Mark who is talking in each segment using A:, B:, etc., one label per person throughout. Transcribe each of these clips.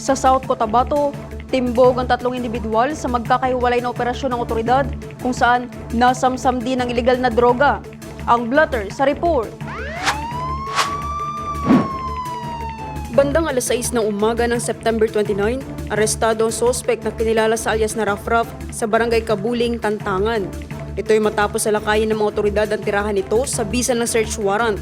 A: Sa South Cotabato, timbog ang tatlong individual sa magkakahiwalay na operasyon ng otoridad kung saan nasamsam din ang ilegal na droga. Ang blotter sa report. Bandang alas 6 ng umaga ng September 29, arestado ang sospek na kinilala sa alias na Raf Raf sa barangay Kabuling, Tantangan. Ito'y matapos salakayin ng mga otoridad ang tirahan nito sa bisa ng search warrant.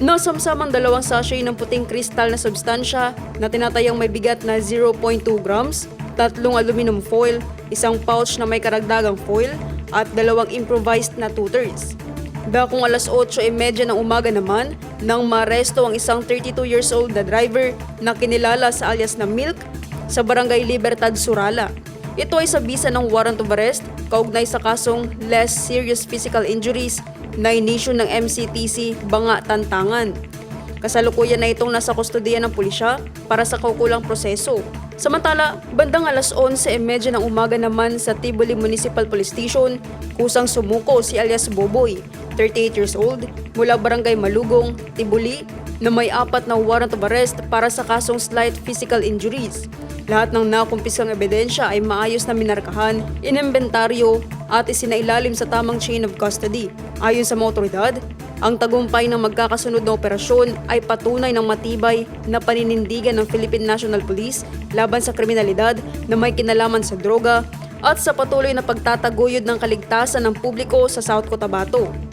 A: Nasamsam ang dalawang sachet ng puting kristal na substansya na tinatayang may bigat na 0.2 grams, tatlong aluminum foil, isang pouch na may karagdagang foil, at dalawang improvised na tutors. Dakong alas 8.30 ng umaga naman, nang maresto ang isang 32 years old na driver na kinilala sa alias na Milk sa Barangay Libertad, Surala. Ito ay sa bisa ng warrant of arrest kaugnay sa kasong less serious physical injuries na inisyu ng MCTC Banga Tantangan. Kasalukuyan na itong nasa kustodiya ng pulisya para sa kaukulang proseso. Samantala, bandang alas 11.30 ng umaga naman sa Tiboli Municipal Police Station, kusang sumuko si alias Boboy, 38 years old, mula barangay Malugong, Tiboli, na may apat na warrant of arrest para sa kasong slight physical injuries. Lahat ng nakumpiskang ebidensya ay maayos na minarkahan, inembentaryo at isinailalim sa tamang chain of custody. Ayon sa mga otoridad, ang tagumpay ng magkakasunod na operasyon ay patunay ng matibay na paninindigan ng Philippine National Police laban sa kriminalidad na may kinalaman sa droga at sa patuloy na pagtataguyod ng kaligtasan ng publiko sa South Cotabato.